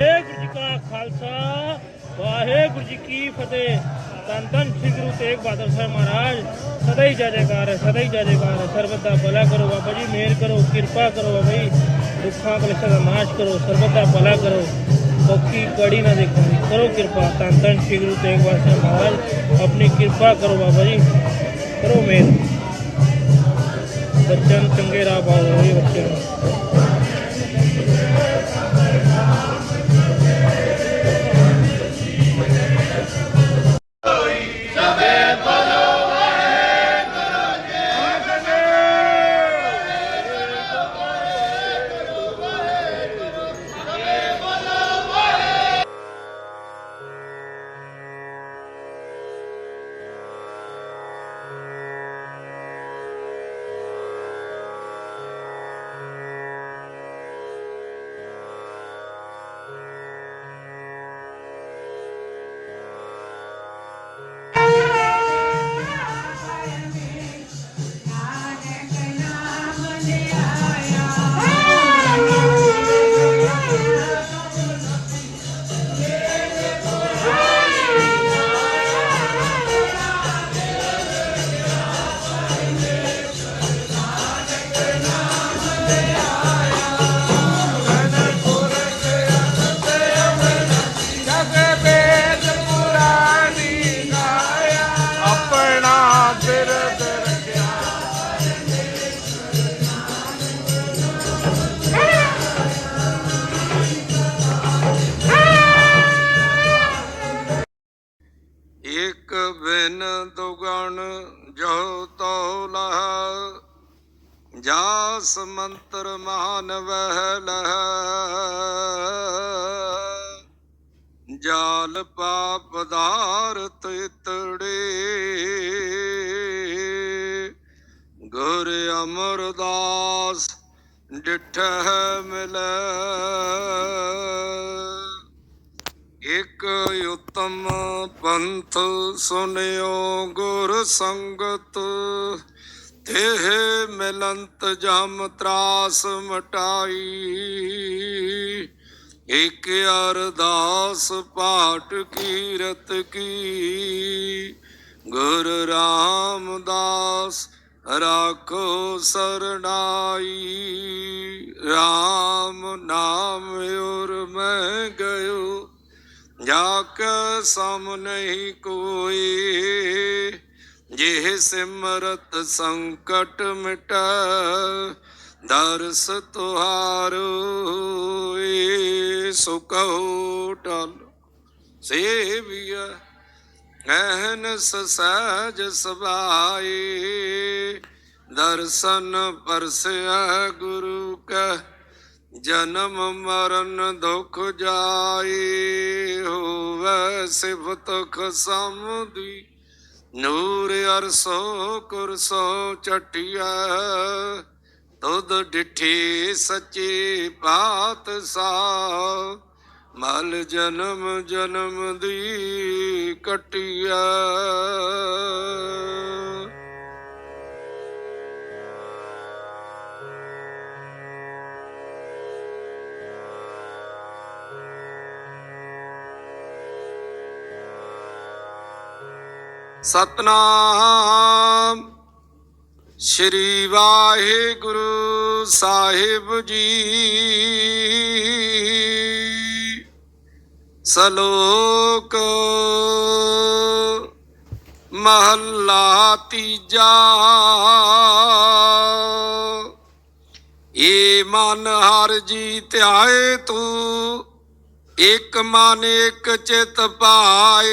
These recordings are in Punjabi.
ਵਾਹਿਗੁਰੂ ਜੀ ਕਾ ਖਾਲਸਾ, ਵਾਹਿਗੁਰੂ ਜੀ ਕੀ ਫਤਿਹ। ਤਨ ਤਨ ਸ੍ਰੀ ਗੁਰੂ ਤੇਗ ਬਹਾਦਰ ਸਾਹਿਬ ਮਹਾਰਾਜ, ਸਦਾ ਹੀ ਜੈ ਜੈਕਾਰ ਹੈ ਸਦਾ ਹੀ ਜੈ ਜੈਕਾਰ ਹੈ ਸਰਬਤ ਦਾ ਭਲਾ ਕਰੋ ਬਾਬਾ ਜੀ ਮਿਹਰ ਕਰੋ, ਕਿਰਪਾ ਕਰੋ ਬਾਬਾ ਜੀ। ਦੁੱਖਾਂ ਕਲੇਸ਼ਾਂ ਦਾ ਨਾਸ਼ ਕਰੋ, ਸਰਬਤ ਦਾ ਭਲਾ ਕਰੋ। ਔਖੀ ਕੜੀ ਨਾ ਦੇਖੋ, ਕਰੋ ਕਿਰਪਾ। ਤਨ ਤਨ ਸ੍ਰੀ ਗੁਰੂ ਤੇਗ ਬਹਾਦਰ ਸਾਹਿਬ ਮਹਾਰਾਜ, ਆਪਣੀ ਕਿਰਪਾ ਕਰੋ ਬਾਬਾ ਜੀ। ਕਰੋ ਮਿਹਰ ਬੱਚਿਆਂ ਨੂੰ ਚੰਗੇ ਰਾਹ Bye. ਮੰਤਰ ਮਾਨ ਵਹਿ ਲਹ ਜਾਲ ਪਾਪ ਧਾਰਤ ਇਤੜੇ ਗੁਰ ਅਮਰਦਾਸ ਡਿਠਹਿ ਮਿਲ। ਇਕ ਉਤਮ ਪੰਥ ਸੁਨਿਓ ਗੁਰ ਸੰਗਤ। ਤੇਹ ਮਿਲੰਤ ਜਮ ਤਰਾਸ ਮਟਾਈ। ਇਕ ਅਰਦਾਸ ਪਾਠ ਕੀਰਤ ਕੀ। ਗੁਰ ਰਾਮਦਾਸ ਰਾਖੋ ਸਰਣਾਈ RAM ਨਾਮ ਉਰ ਮੈਂ ਗਇਓ ਜਾ ਕੇ ਸਮ ਨਹੀਂ ਕੋਈ। ਜਿਹ ਸਿਮਰਤ ਸੰਕਟ ਮਿਟੈ, ਦਰਸ ਤੁਹਾਰੋ ਏ ਸੋ ਕਹੋ ਟਲ ਸੇਵੀਆ ਅਹਨਸ ਸਹਿਜ ਸਬਾਏ ਦਰਸ਼ਨ ਪਰਸਿਆ ਗੁਰੂ ਕਾ, ਜਨਮ ਮਰਨ ਦੁਖ ਜਾਏ, ਹੋਵੇ ਸਿਫਤ ਖਸਮਦੀ ਨੂਰ ਅਰਸੋ ਕੁਰਸੋ ਚਟਿਆ ਤੁਧ ਸੱਚੀ ਸੱਚੇ ਪਾਤਸ਼ਾਹ ਮਲ ਜਨਮ ਜਨਮ ਦੀ ਕਟਿਆ। ਸਤਨਾਮ। ਸ਼੍ਰੀ ਵਾਹਿਗੁਰੂ ਸਾਹਿਬ ਜੀ। ਸਲੋਕ ਮਹੱਲਾ ਤੀਜਾ। ਏ ਮਨ ਹਰ ਜੀ ਧਿਆਏ ਤੂੰ, ਇਕ ਮਨ ਇਕ ਚਿਤ ਪਾਏ।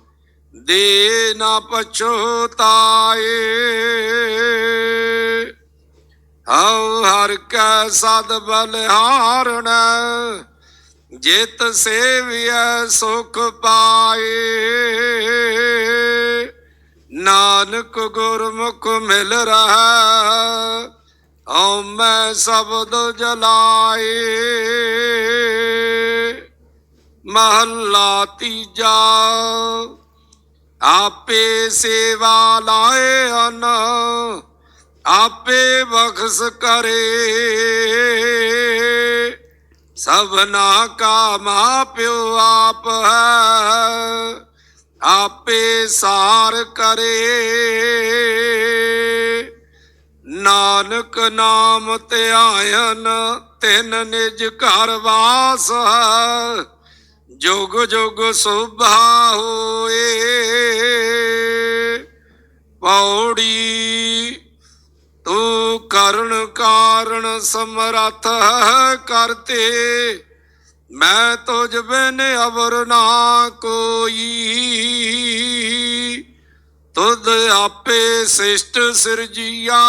ਦੇ ਨਾ ਪਛੋਤਾਏ। ਹਉ ਹਰ ਕੈ ਸਦ ਬਲਿਹਾਰਣ ਜਿਤ ਸੇਵਿਐ ਸੁਖ ਪਾਏ। ਨਾਨਕ ਗੁਰਮੁਖ ਮਿਲ ਰਹਾ ਹਉ ਮੈਂ ਸ਼ਬਦ ਜਲਾਏ। ਮਹੱਲਾ ਤੀਜਾ ਆਪੇ ਸੇਵਾ ਲਾਏ ਹਨ, ਆਪੇ ਬਖਸ਼ ਕਰੇ। ਸਭਨਾ ਕਾ ਮਾਪਿਓ ਆਪ ਹੈ, ਆਪੇ ਸਾਰ ਕਰੇ। ਨਾਨਕ ਨਾਮ ਧਿਆਇਨ, ਤਿਨ ਨਿਜ ਘਰ ਵਾਸ ਹੈ ਜੁਗ ਜੁਗ ਸੁਭਾ ਹੋਏ। ਪੌੜੀ ਤੂੰ ਕਰਨ ਕਾਰਨ ਸਮਰੱਥ ਕਰਤੇ। ਮੈਂ ਤੁਝ ਬਿਨ ਅਵਰ ਨਾ ਕੋਈ। ਤੁਧ ਆਪੇ ਸਿਸ਼ਟ ਸਿਰਜੀਆ।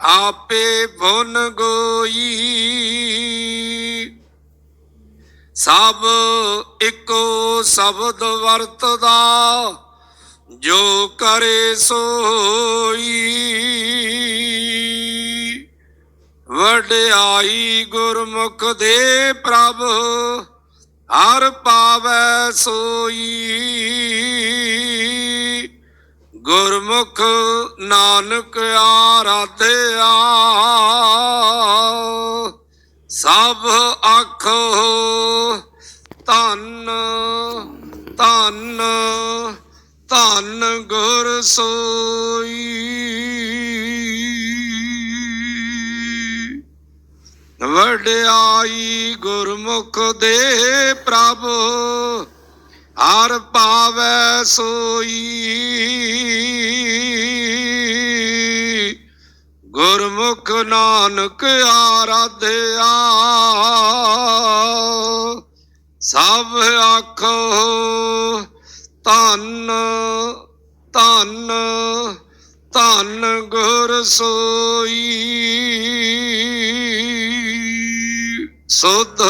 ਆਪੇ ਭੁਨ ਗੋਈ। ਸਭ ਇੱਕੋ ਸ਼ਬਦ ਵਰਤਦਾ, ਜੋ ਕਰੇ ਸੋਈ। ਵਡਿਆਈ ਗੁਰਮੁਖ ਦੇ ਪ੍ਰਭ, ਹਰ ਪਾਵੈ ਸੋਈ। ਗੁਰਮੁਖ ਨਾਨਕ ਆਰਾਧਿਆ ਸਭ ਆਖੋ ਧੰਨ ਧੰਨ ਧੰਨ ਗੁਰ ਸੋਈ। ਵਡਿਆਈ ਗੁਰਮੁਖ ਦੇ ਪ੍ਰਭ ਹਰ ਪਾਵੈ ਸੋਈ। ਗੁਰਮੁਖ ਨਾਨਕ ਆਰਾਧਿਆ। ਸਭ ਆਖੋ ਧੰਨ ਧੰਨ ਧੰਨ ਗੁਰ ਸੋਈ। ਸੁਧ